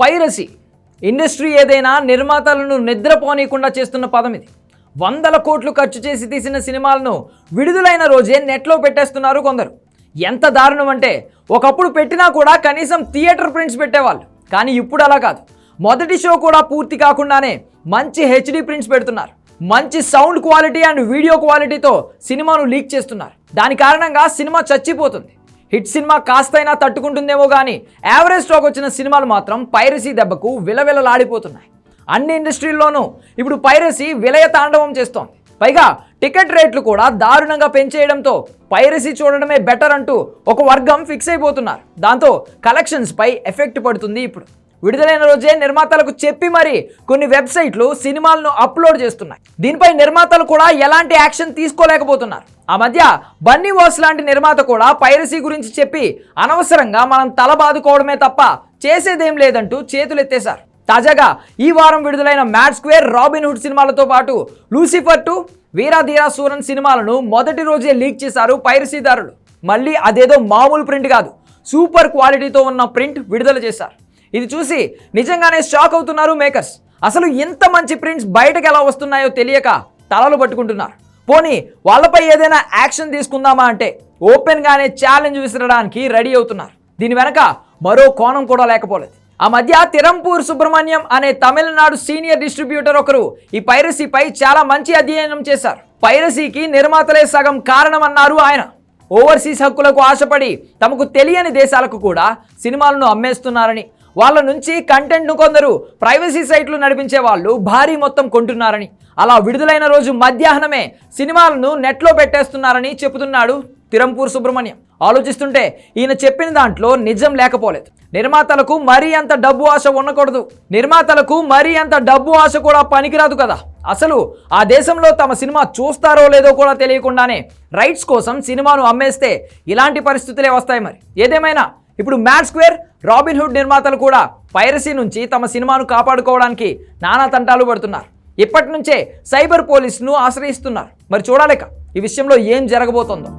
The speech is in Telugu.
పైరసీ. ఇండస్ట్రీ ఏదైనా నిర్మాతలను నిద్రపోనీయకుండా చేస్తున్న పదం ఇది. వందల కోట్లు ఖర్చు చేసి తీసిన సినిమాలను విడుదలైన రోజే నెట్లో పెట్టేస్తున్నారు కొందరు. ఎంత దారుణం అంటే ఒకప్పుడు పెట్టినా కూడా కనీసం థియేటర్ ప్రింట్స్ పెట్టేవాళ్ళు. కానీ ఇప్పుడు అలా కాదు. మొదటి షో కూడా పూర్తి కాకుండానే మంచి హెచ్డి ప్రింట్స్ పెడుతున్నారు. మంచి సౌండ్ క్వాలిటీ అండ్ వీడియో క్వాలిటీతో సినిమాను లీక్ చేస్తున్నారు. దాని కారణంగా సినిమా చచ్చిపోతుంది. హిట్ సినిమా కాస్తైనా తట్టుకుంటుందేమో కానీ యావరేజ్ స్టాక్ వచ్చిన సినిమాలు మాత్రం పైరసీ దెబ్బకు విలవిలలాడిపోతున్నాయి. అన్ని ఇండస్ట్రీల్లోనూ ఇప్పుడు పైరసీ విలయ తాండవం చేస్తోంది. పైగా టికెట్ రేట్లు కూడా దారుణంగా పెంచేయడంతో పైరసీ చూడడమే బెటర్ అంటూ ఒక వర్గం ఫిక్స్ అయిపోతున్నారు. దాంతో కలెక్షన్స్పై ఎఫెక్ట్ పడుతుంది ఇప్పుడు. విడుదలైన రోజే నిర్మాతలకు చెప్పి మరి కొన్ని వెబ్సైట్లు సినిమాలను అప్లోడ్ చేస్తున్నాయి. దీనిపై నిర్మాతలు కూడా ఎలాంటి యాక్షన్ తీసుకోలేకపోతున్నారు. ఆ మధ్య బన్నీ వాస్ లాంటి నిర్మాత కూడా పైరసీ గురించి చెప్పి అనవసరంగా మనం తల బాదుకోవడమే తప్ప చేసేదేం లేదంటూ చేతులెత్తేశారు. తాజాగా ఈ వారం విడుదలైన మ్యాడ్ స్క్వేర్ రాబిన్ హుడ్ సినిమాలతో పాటు లూసిఫర్ టు వీరాధీరా సూరన్ సినిమాలను మొదటి రోజే లీక్ చేశారు పైరసీదారులు. మళ్ళీ అదేదో మామూలు ప్రింట్ కాదు సూపర్ క్వాలిటీతో ఉన్న ప్రింట్ విడుదల చేశారు. ఇది చూసి నిజంగానే షాక్ అవుతున్నారు మేకర్స్. అసలు ఇంత మంచి ప్రింట్స్ బయటకు ఎలా వస్తున్నాయో తెలియక తలలు పట్టుకుంటున్నారు. పోనీ వాళ్ళపై ఏదైనా యాక్షన్ తీసుకుందామా అంటే ఓపెన్గానే ఛాలెంజ్ విసరడానికి రెడీ అవుతున్నారు. దీని వెనక మరో కోణం కూడా లేకపోలేదు. ఆ మధ్య తిరంపూర్ సుబ్రహ్మణ్యం అనే తమిళనాడు సీనియర్ డిస్ట్రిబ్యూటర్ ఒకరు ఈ పైరసీపై చాలా మంచి అధ్యయనం చేశారు. పైరసీకి నిర్మాతలే సగం కారణమన్నారు ఆయన. ఓవర్సీస్ హక్కులకు ఆశపడి తమకు తెలియని దేశాలకు కూడా సినిమాలను అమ్మేస్తున్నారని వాళ్ళ నుంచి కంటెంట్ను కొందరు ప్రైవసీ సైట్లు నడిపించే వాళ్ళు భారీ మొత్తం కొంటున్నారని అలా విడుదలైన రోజు మధ్యాహ్నమే సినిమాలను నెట్లో పెట్టేస్తున్నారని చెబుతున్నాడు తిరంపూర్ సుబ్రహ్మణ్యం. ఆలోచిస్తుంటే ఈయన చెప్పిన దాంట్లో నిజం లేకపోలేదు. నిర్మాతలకు మరీ అంత డబ్బు ఆశ ఉండకూడదు. నిర్మాతలకు మరీ అంత డబ్బు ఆశ కూడా పనికిరాదు కదా. అసలు ఆ దేశంలో తమ సినిమా చూస్తారో లేదో కూడా తెలియకుండానే రైట్స్ కోసం సినిమాను అమ్మేస్తే ఇలాంటి పరిస్థితులే వస్తాయి మరి. ఏదేమైనా? ఇప్పుడు మ్యాడ్ స్క్వేర్ రాబిన్హుడ్ నిర్మాతలు కూడా పైరసీ నుంచి తమ సినిమాను కాపాడుకోవడానికి నానా తంటాలు పడుతున్నారు. ఇప్పటి నుంచే సైబర్ పోలీసును ఆశ్రయిస్తున్నారు. మరి చూడాలేక ఈ విషయంలో ఏం జరగబోతోందో.